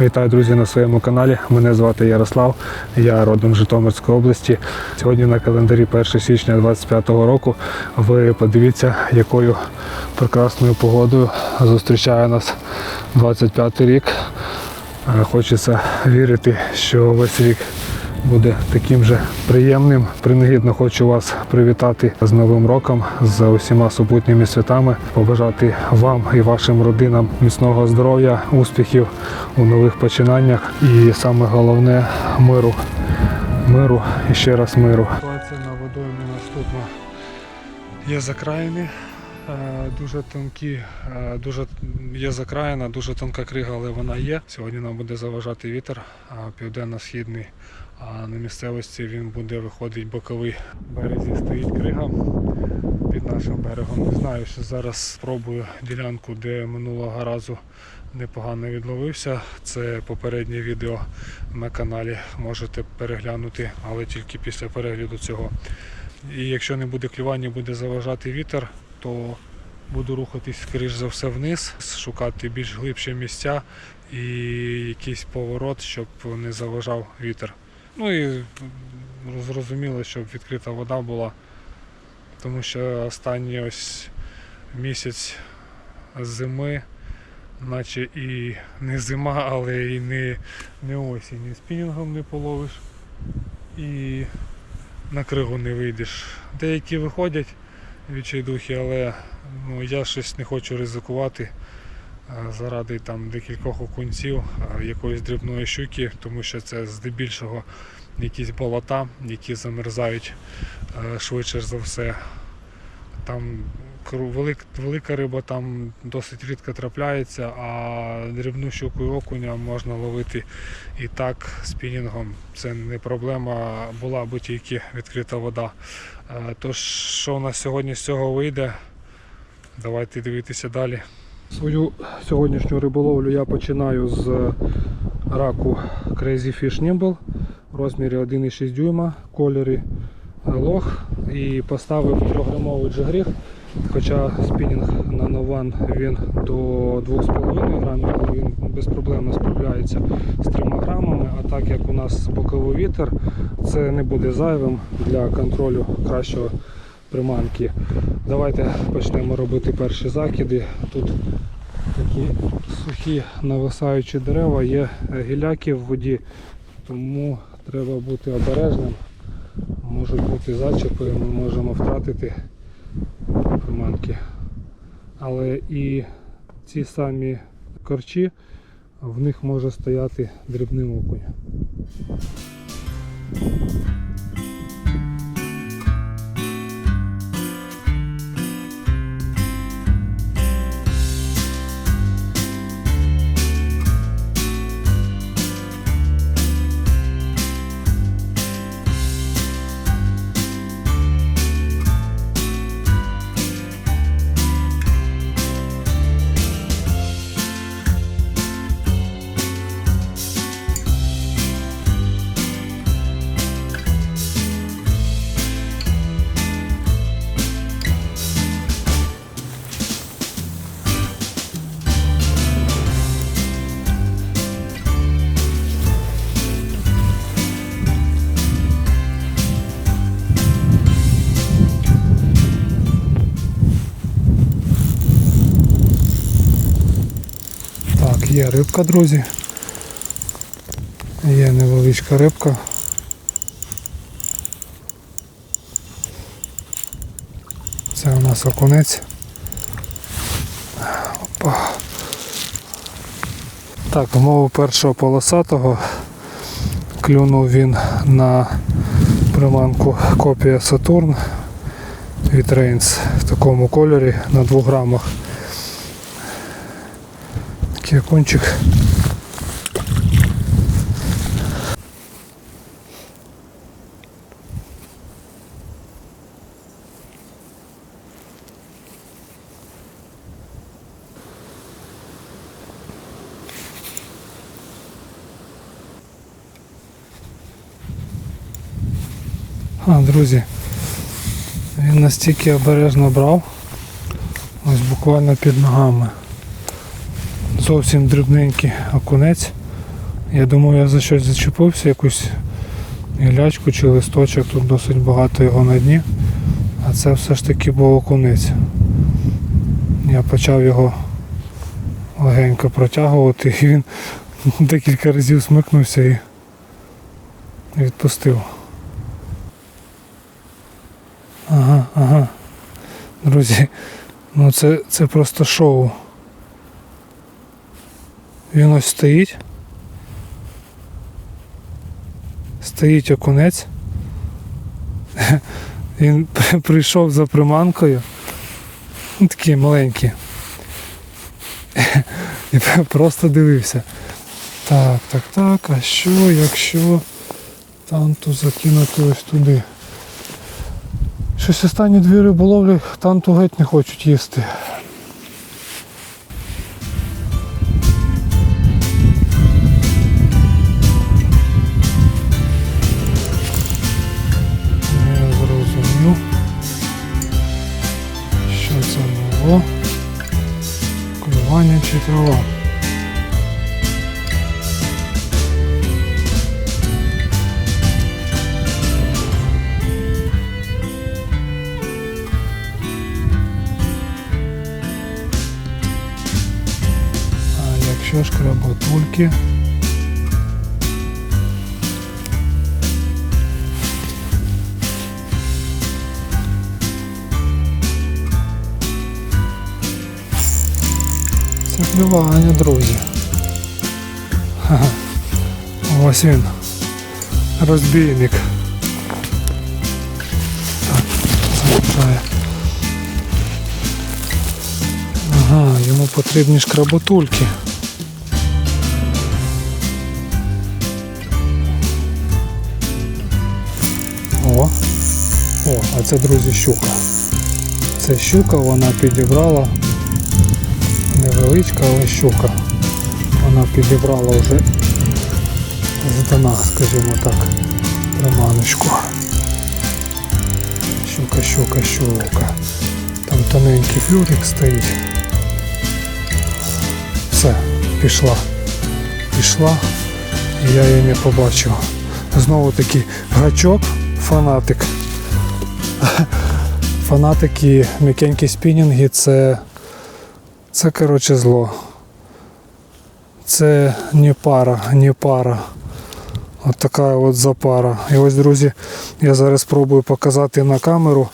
Вітаю, друзі, на своєму каналі. Мене звати Ярослав, я родом Житомирської області. Сьогодні на календарі 1 січня 2025 року. Ви подивіться, якою прекрасною погодою зустрічає нас 25 рік. Е, Хочеться вірити, що весь рік буде таким же приємним. Принагідно хочу вас привітати з Новим роком, з усіма суботніми святами, побажати вам і вашим родинам міцного здоров'я, успіхів у нових починаннях і саме головне миру. Миру і ще раз миру. Ситуація на водоймі наступна. Є закраїни, дуже тонкі, е, дуже є закраїна, дуже тонка крига, але вона є. Сьогодні нам буде заважати вітер південно-східний, а на місцевості він буде виходить боковий. Березі стоїть крига під нашим берегом. Не знаю, що зараз спробую ділянку, де минулого разу непогано відловився. Це попереднє відео на каналі. Можете переглянути, але тільки після перегляду цього. І якщо не буде клювання, буде заважати вітер, то буду рухатись, скоріш за все, вниз, шукати більш глибші місця і якийсь поворот, щоб не заважав вітер. Ну і зрозуміло, щоб відкрита вода була, тому що останній ось місяць зими, наче і не зима, але і не, не осінь. І спінінгом не половиш. І на кригу не вийдеш. Деякі виходять відчайдухи, але ну, я щось не хочу ризикувати е, заради там декількох окунців, е, якоїсь дрібної щуки, тому що це здебільшого якісь болота, які замерзають е, швидше за все. Там велика риба там досить рідко трапляється, а дрібну щуку і окуня можна ловити і так спінінгом. Це не проблема, була би тільки відкрита вода. Е, Тож, що у нас сьогодні з цього вийде, давайте дивитися далі. Свою сьогоднішню риболовлю я починаю з раку Crazy Fish Nimble в розмірі 1,6 дюйма, кольорі лох і поставив 3-грамовий джигріг. Хоча спінінг на нован він до 2,5 грамів, але він безпроблемно справляється з 3 грамами. А так як у нас боковий вітер, це не буде зайвим для контролю кращого приманки. Давайте почнемо робити перші закиди. Тут такі сухі нависаючі дерева, є гіляки в воді, тому треба бути обережним. Можуть бути зачепи, ми можемо втратити приманки. Але і ці самі корчі, в них може стояти дрібний окунь. Є рибка, друзі. Є невеличка рибка. Це у нас окунець. Опа. Так, умову першого полосатого клюнув він на приманку копія Сатурн від Reigns в такому кольорі на 2 грамах. Такий окунчик. А, друзі, він настільки обережно брав, ось буквально під ногами. Зовсім дрібненький окунець. Я думаю, я за щось зачепився, якусь гілячку чи листочок, тут досить багато його на дні. А це все ж таки був окунець. Я почав його легенько протягувати і він декілька разів смикнувся і відпустив. Ага, ага. Друзі, ну це, це просто шоу. Він ось стоїть. Стоїть окунець. Він прийшов за приманкою. Ну, такий маленький. І просто дивився. Так, так, так, а що, якщо танту закинути ось туди? Щось останні дві риболовлі танту геть не хочуть їсти. Ж. Це клювання, друзі. Ось він. Розбійник. Так, залишає. Ага, йому потрібні шкработульки. А це, друзі, щука. Це щука, вона підібрала невеличка, але щука. Вона підібрала вже з дна, скажімо так, приманочку. Щука, щука, щука. Там тоненький флюрик стоїть. Все, пішла. Пішла, я її не побачив. Знову таки гачок, фанатик. Фанатики, м'якенькі спінінги це, це коротше зло. Це не пара, не пара. От така от запара. І ось, друзі, я зараз спробую показати на камеру.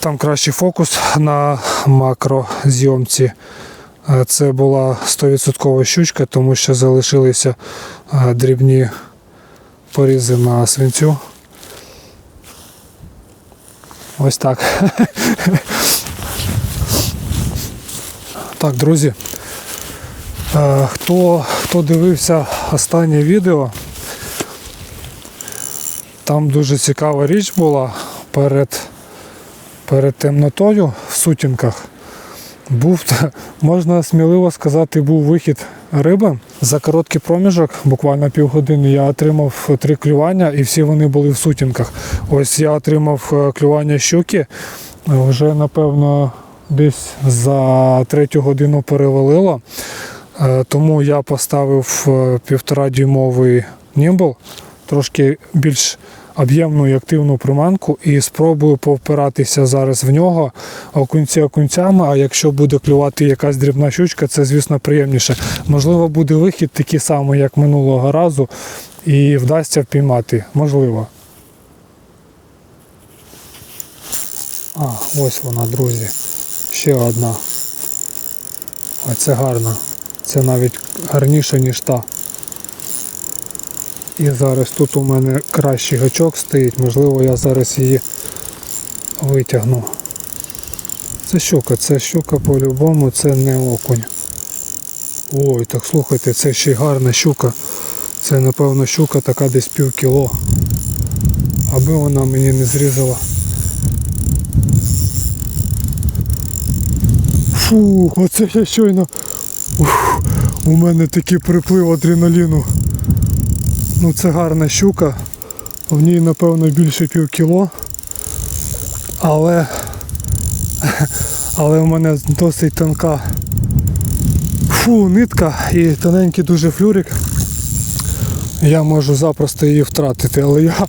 Там кращий фокус на макрозйомці. Е, Це була 100% щучка, тому що залишилися е, дрібні порізи на свинцю. Ось так. Так, друзі. е, Хто, хто дивився останнє відео, там дуже цікава річ була перед, перед темнотою в сутінках. Був, можна сміливо сказати, був вихід риби. За короткий проміжок, буквально півгодини, я отримав три клювання і всі вони були в сутінках. Ось я отримав е, клювання щуки, вже напевно десь за третю годину перевалило. Е, Тому я поставив е, півтора дюймовий німбл, трошки більш об'ємну і активну приманку і спробую повпиратися зараз в нього окунці окунцями, а якщо буде клювати якась дрібна щучка, це звісно приємніше. Можливо, буде вихід такий самий, як минулого разу, і вдасться впіймати. Можливо. А, ось вона, друзі. Ще одна. Оце гарна. Це навіть гарніше, ніж та. І зараз тут у мене кращий гачок стоїть, можливо я зараз її витягну. Це щука, це щука по-любому, це не окунь. Ой, так слухайте, це ще й гарна щука. Це напевно щука така десь пів кіло. Аби вона мені не зрізала. Фу, оце я щойно. Ух, у мене такий приплив адреналіну. Ну це гарна щука. В ній напевно більше пів кіло. Але але в мене досить тонка фу, нитка і тоненький дуже флюрик. я можу запросто її втратити. Але я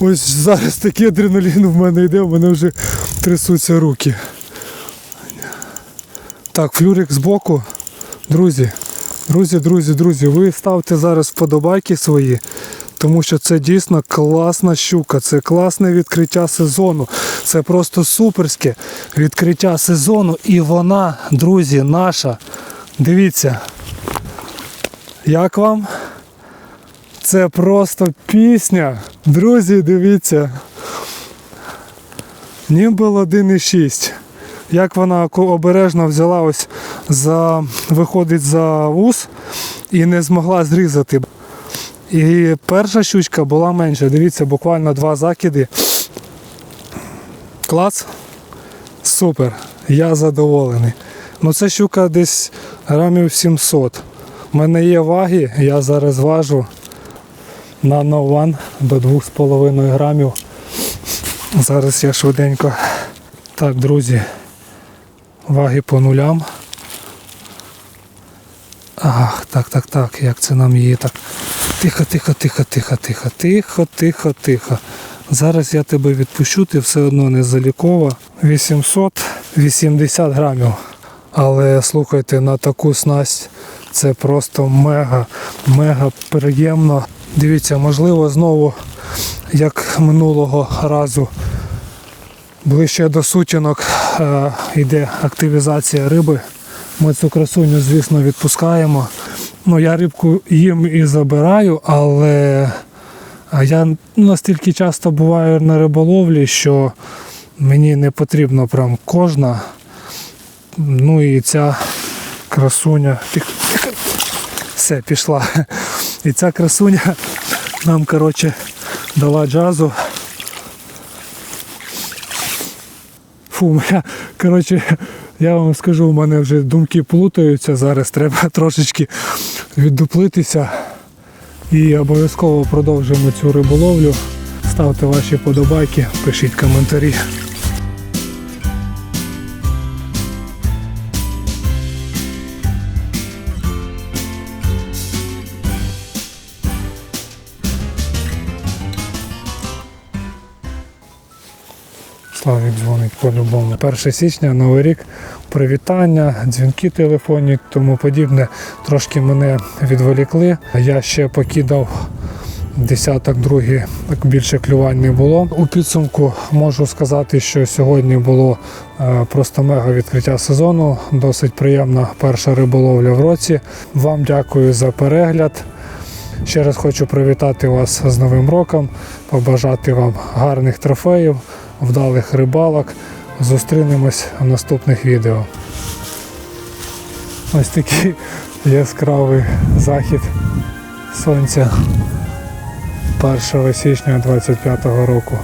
ось зараз такий адреналін в мене йде, в мене вже трясуться руки. Так, флюрик збоку. Друзі, друзі, друзі, друзі, ви ставте зараз вподобайки свої, тому що це дійсно класна щука, це класне відкриття сезону. Це просто суперське відкриття сезону. І вона, друзі, наша. Дивіться. Як вам? Це просто пісня. Друзі, дивіться. Німбел 1,6. Як вона обережно взяла ось за виходить за вус і не змогла зрізати. І перша щучка була менша. Дивіться, буквально два закиди. Клас. Супер. Я задоволений. Ну це щука десь грамів 700. У мене є ваги, я зараз важу на One до 2,5 грамів. Зараз я швиденько. Так, друзі, ваги по нулям. Ах, так, так, так, як це нам її так. Тихо, тихо, тихо, тихо, тихо, тихо, тихо, тихо. Зараз я тебе відпущу, ти все одно не залікова. 880 грамів. Але слухайте, на таку снасть це просто мега, мега приємно. Дивіться, можливо, знову, як минулого разу, ближче до сутінок е, йде активізація риби. Ми цю красуню, звісно, відпускаємо. Ну, я рибку їм і забираю, але я настільки часто буваю на риболовлі, що мені не потрібно прям кожна. Ну і ця красуня. Все, пішла. І ця красуня нам, коротше, дала джазу. Фу, я, коротше, я вам скажу, у мене вже думки плутаються зараз, треба трошечки віддуплитися. І обов'язково продовжимо цю риболовлю. Ставте ваші подобайки, пишіть коментарі. Славік дзвонить по-любому. 1 січня, Новий рік, привітання, дзвінки телефонні, тому подібне. Трошки мене відволікли. Я ще покидав десяток так більше клювань не було. У підсумку можу сказати, що сьогодні було е, просто мега відкриття сезону. Досить приємна перша риболовля в році. Вам дякую за перегляд. Ще раз хочу привітати вас з Новим роком, побажати вам гарних трофеїв, вдалих рибалок. Зустрінемось в наступних відео. Ось такий яскравий захід сонця 1 січня 2025 року.